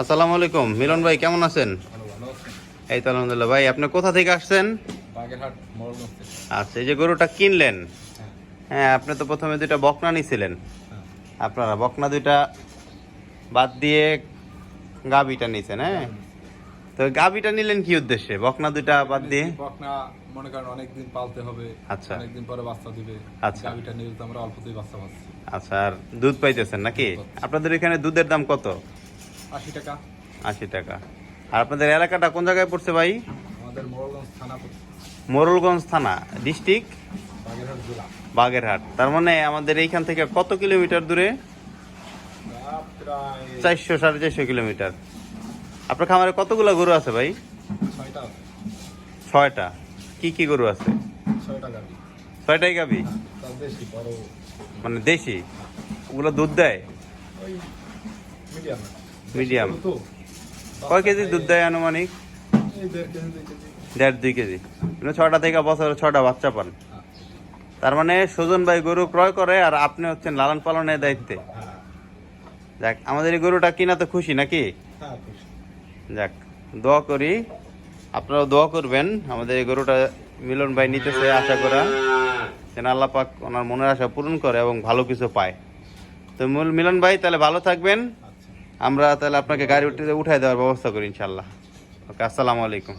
আসসালামু আলাইকুম। মিলন ভাই কেমন আছেন? এই তো আলহামদুলিল্লাহ। ভাই আপনি কোথা থেকে আসছেন? আচ্ছা এই যে গরুটা কিনলেন হ্যাঁ। হ্যাঁ আপনি তো প্রথমে দুইটা বকনা নিছিলেন। হ্যাঁ। আপনারা বকনা দুইটা বাদ দিয়ে গাবিটা নিছেন হ্যাঁ? তো গাবিটা নিলেন কি উদ্দেশ্যে? বকনা দুইটা বাদ দিয়ে? বকনা মনে করেন অনেকদিন পালতে হবে আচ্ছা। অনেকদিন পরে বাচ্চা দিবে। আচ্ছা। গাভিটা নিলে তো আমরা অল্পতেই বাচ্চা পাচ্ছি। আচ্ছা আর দুধ পাইতেছেন নাকি? আপনাদের এখানে দুধের দাম কত? আশি টাকা। আশি টাকা। আর আপনাদের এলাকাটা কোন জায়গায় পড়ছে ভাই? আমাদের মরলগঞ্জ থানা। মোরলগঞ্জ থানা ডিস্ট্রিক্ট? বাগেরহাট জেলা। বাগেরহাট। তার মানে আমাদের এইখান থেকে কত কিলোমিটার দূরে? চারশো সাড়ে চারশো কিলোমিটার। আপনার খামারে কতগুলো গরু আছে ভাই? ছয়টা কি কি গরু আছে? ছয়টাই গাবি? বড়। মানে দেশি? ওগুলো দুধ দেয়? মিডিয়াম। কয় কেজি দুধ দেয় আনুমানিক? দেড়, দুই কেজি। মানে ছটা থেকে বছরে ছটা বাচ্চা পান। তার মানে সুজন ভাই গরু ক্রয় করে আর আপনি হচ্ছেন লালন পালনের দায়িত্বে। যাক, আমাদের এই গরুটা কিনা তো খুশি নাকি? যাক, দোয়া করি। আপনারাও দোয়া করবেন। আমাদের এই গরুটা মিলন ভাই নিতেছে আশা করা। যেন আল্লাহ পাক ওনার মনের আশা পূরণ করে এবং ভালো কিছু পায়। তো মূল- মিলন ভাই, তাহলে ভালো থাকবেন। আমরা তাহলে আপনাকে গাড়ি উঠে উঠাই দেওয়ার ব্যবস্থা করি ইনশাল্লাহ ওকে আসসালামু আলাইকুম।